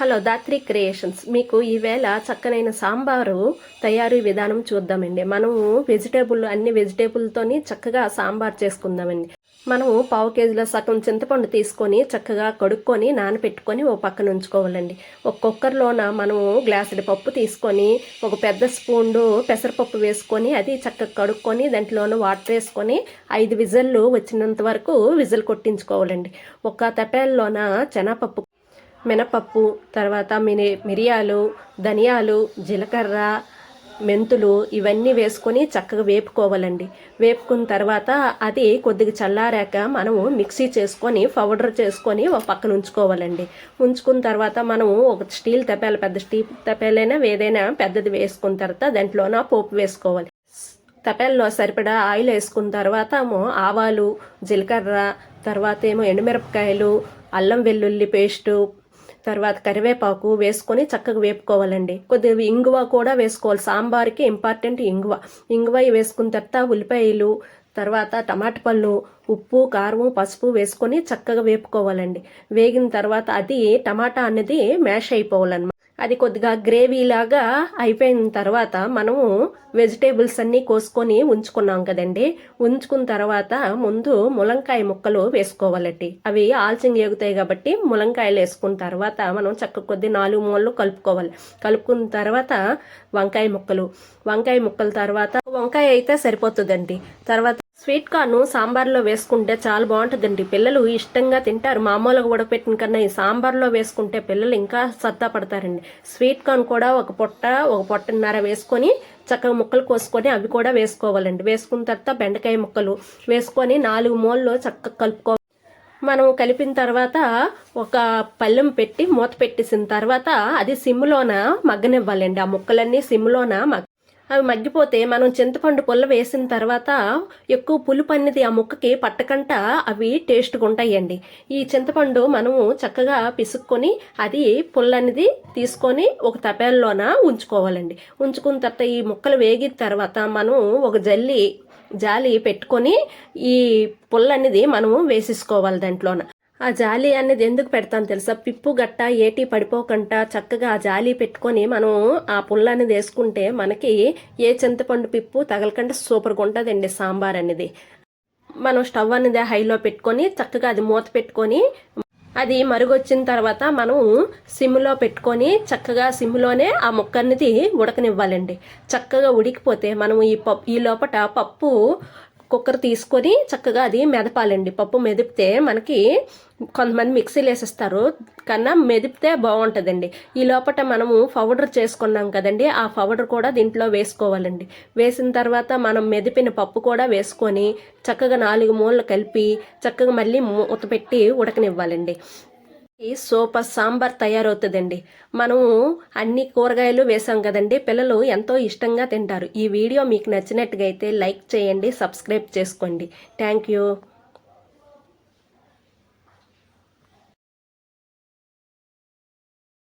Hello Dhatri creations. మీకు ఈవేళ చక్కనైన సాంబారు తయారీ విధానం చూద్దామండి. మనము వెజిటేబుల్ అన్ని వెజిటేబుల్తోని చక్కగా సాంబార్ చేసుకుందామండి. మనము పావు కేజీలో సగం చింతపండు తీసుకొని చక్కగా కడుక్కొని నానబెట్టుకొని ఓ పక్కన ఉంచుకోవాలండి. ఒక కుక్కర్లోన మనము గ్లాసుడి పప్పు తీసుకొని ఒక పెద్ద స్పూన్డు పెసరపప్పు వేసుకొని అది చక్కగా కడుక్కొని దాంట్లోనూ వాటర్ వేసుకొని ఐదు విజిల్లు వచ్చినంత వరకు విజిల్ కొట్టించుకోవాలండి. ఒక తపేల్లోన శనగపప్పు మినపప్పు తర్వాత మిని మిరియాలు ధనియాలు జీలకర్ర మెంతులు ఇవన్నీ వేసుకొని చక్కగా వేపుకోవాలండి. వేపుకున్న తర్వాత అది కొద్దిగా చల్లారాక మనము మిక్సీ చేసుకొని పౌడర్ చేసుకొని ఒక పక్కన ఉంచుకోవాలండి. ఉంచుకున్న తర్వాత మనము ఒక స్టీల్ తపేల పెద్ద స్టీల్ తపేలైనా ఏదైనా పెద్దది వేసుకున్న తర్వాత దాంట్లోన పోపు వేసుకోవాలి. తపేల్లో సరిపడా ఆయిల్ వేసుకున్న తర్వాత ఏమో ఆవాలు జీలకర్ర తర్వాత ఏమో ఎండుమిరపకాయలు అల్లం వెల్లుల్లి పేస్టు తర్వాత కరివేపాకు వేసుకొని చక్కగా వేపుకోవాలండి. కొద్దిగా ఇంగువ కూడా వేసుకోవాలి. సాంబార్కి ఇంపార్టెంట్ ఇంగువ. ఇంగువ వేసుకున్న తర్వాత ఉల్లిపాయలు తర్వాత టమాటా పళ్ళు ఉప్పు కారం పసుపు వేసుకొని చక్కగా వేపుకోవాలండి. వేగిన తర్వాత అది టమాటా అనేది మ్యాష్ అయిపోవాలన్నమాట. అది కొద్దిగా గ్రేవీ లాగా అయిపోయిన తర్వాత మనము వెజిటేబుల్స్ అన్నీ కోసుకొని ఉంచుకున్నాం కదండి. ఉంచుకున్న తర్వాత ముందు ములంకాయ ముక్కలు వేసుకోవాలండి. అవి ఆల్చింగ్ ఎగుతాయి కాబట్టి ములంకాయలు వేసుకున్న తర్వాత మనం చక్క కొద్ది నాలుగు మూలలు కలుపుకోవాలి. కలుపుకున్న తర్వాత వంకాయ ముక్కలు. వంకాయ ముక్కల తర్వాత వంకాయ అయితే సరిపోతుందండి. తర్వాత స్వీట్ కార్న్ సాంబార్లో వేసుకుంటే చాలా బాగుంటుందండి. పిల్లలు ఇష్టంగా తింటారు. మామూలుగా ఉడకపెట్టిన కన్నా ఈ సాంబార్లో వేసుకుంటే పిల్లలు ఇంకా సత్తా పడతారండి. స్వీట్ కార్న్ కూడా ఒక పొట్ట ఒక పొట్టన్నర వేసుకొని చక్కగా ముక్కలు కోసుకొని అవి కూడా వేసుకోవాలండి. వేసుకున్న తర్వాత బెండకాయ ముక్కలు వేసుకొని నాలుగు మూలలో చక్కగా కలుపుకో మనం కలిపిన తర్వాత ఒక పళ్ళెం పెట్టి మూత పెట్టేసిన తర్వాత అది సిమ్లోన మగ్గనివ్వాలండి. ఆ ముక్కలన్నీ సిమ్లోన మగ్గ అవి మగ్గిపోతే మనం చింతపండు పుల్ల వేసిన తర్వాత ఎక్కువ పులుపు అనేది ఆ ముక్కకి పట్టకంట అవి టేస్ట్గా ఉంటాయండి. ఈ చింతపండు మనము చక్కగా పిసుక్కొని అది పుల్ల అనేది తీసుకొని ఒక తపేల్లోన ఉంచుకోవాలండి. ఉంచుకున్న తర్వాత ఈ ముక్కలు వేగిన తర్వాత మనం ఒక జల్లి జాలి పెట్టుకొని ఈ పుల్ల అనేది మనము వేసేసుకోవాలి దాంట్లోన. ఆ జాలి అనేది ఎందుకు పెడతాను తెలుసా? పిప్పు గట్ట ఏటి పడిపోకుండా చక్కగా ఆ జాలి పెట్టుకొని మనం ఆ పుల్ల అనేది వేసుకుంటే మనకి ఏ చింతపండు పిప్పు తగలకుండా సూపర్గా ఉంటుందండి సాంబార్ అనేది మనం స్టవ్ అనేది హైలో పెట్టుకొని చక్కగా అది మూత పెట్టుకొని అది మరుగొచ్చిన తర్వాత మనం సిమ్లో పెట్టుకొని చక్కగా సిమ్లోనే ఆ ముక్క అనేది ఉడకనివ్వాలండి. చక్కగా ఉడికిపోతే మనం ఈ పప్పు ఈ లోపల పప్పు కుక్కర్ తీసుకొని చక్కగా అది మెదపాలండి. పప్పు మెదిపితే మనకి కొంతమంది మిక్సీలు వేసేస్తారు. కన్నా మెదిపితే బాగుంటుందండి. ఈ లోపల మనము పౌడర్ చేసుకున్నాం కదండి. ఆ పౌడర్ కూడా దీంట్లో వేసుకోవాలండి. వేసిన తర్వాత మనం మెదిపిన పప్పు కూడా వేసుకొని చక్కగా నాలుగు మూలలు కలిపి చక్కగా మళ్ళీ మూత పెట్టి ఉడకనివ్వాలండి. సూపర్ సాంబార్ తయారవుతుందండి. మనము అన్ని కూరగాయలు వేసాం కదండి. పిల్లలు ఎంతో ఇష్టంగా తింటారు. ఈ వీడియో మీకు నచ్చినట్టుగా అయితే లైక్ చేయండి సబ్స్క్రైబ్ చేసుకోండి. Thank you.